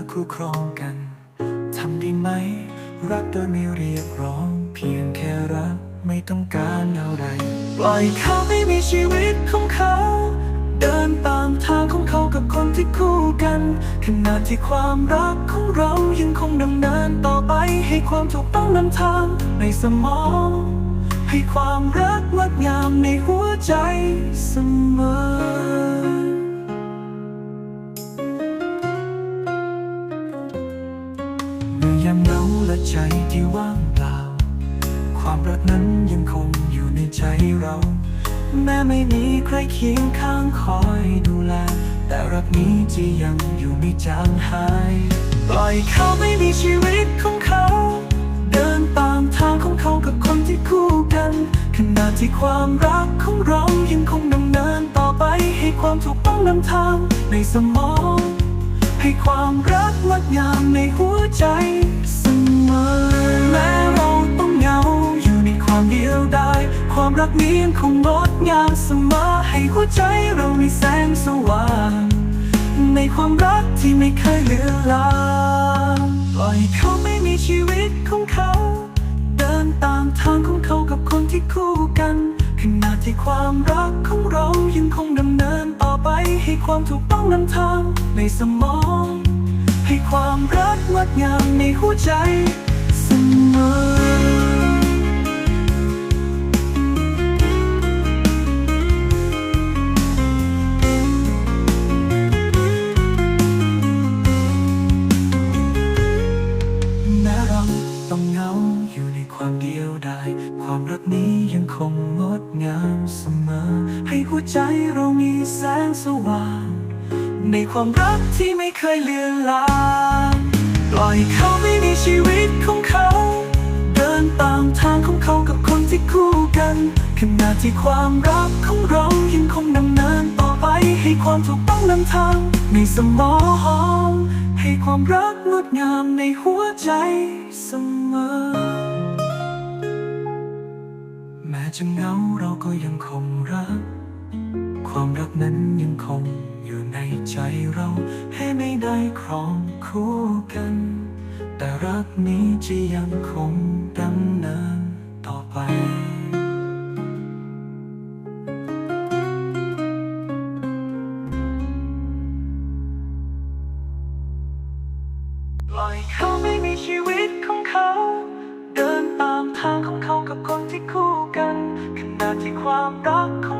พื่อคู่ครองกันทำได้ไหม รักโดยไม่เรียกร้อง เพียงแค่รักไม่ต้องการอะไร ปล่อยเขาให้มีชีวิตของเขา เดินตามทางของเขากับคนที่คู่กันขณะที่ความรักของเรายังคงดำเนินต่อไปให้ความถูกต้องนำทางในสมอง ให้ความรักงดงามในหัวใจเสมอ ใจที่ว่างเปล่า ความรักนั้นยังคงอยู่ในใจเรา แม้ไม่มีใครเคียงข้างคอยดูแล แต่รักนี้จะยังอยู่ไม่จางหาย ปล่อยเขาไม่มีชีวิตของเขา เดินตามทางของเขากับคนที่คู่กัน ขณะที่ความรักของเรายังคงดำเนินต่อไปให้ความถูกต้องนำทางในสมอง ให้ความรักงดงามในหัวใจเสมอแม้เราต้องเหงาอยู่ในความเดียวดายความรักนี้ยังคงงดงามเสมอให้หัวใจเรามีแสงสว่างในความรักที่ไม่เคยเลือนลางปล่อยเขาไม่มีชีวิตของเขา เดินตามทางของเขากับคนที่คู่กันขณะที่ความรักของเรายังคงดำเนินต่อไปให้ความถูกต้องนำทาง ในสมอง ให้ความรักงดงามในหัวใจเสมอแม้เราต้องเหงาอยู่ในความเดียวดายความรักนี้ยังคงงดงามเสมอ ให้หัวใจเรามีแสงสว่าง ในความรักที่ไม่เคยเลือนลางปล่อยเขาไม่มีชีวิตของเขา เดินตามทางของเขากับคนที่คู่กันขณะที่ความรักของเรายังคงดำเนินต่อไปให้ความถูกต้องนำทางในสมองให้ความรักงดงามในหัวใจเสมอ แม้จะเหงาเราก็ยังคงรัก ความรักนั้นยังคง ในใจเราให้ไม่ได้ครองคู่กัน แต่รักนี้จะยังคงดำเนินต่อไปปล่อยเขาไม่มีชีวิตของเขา เดินตามทางของเขากับคนที่คู่กันขณะที่ความรักของ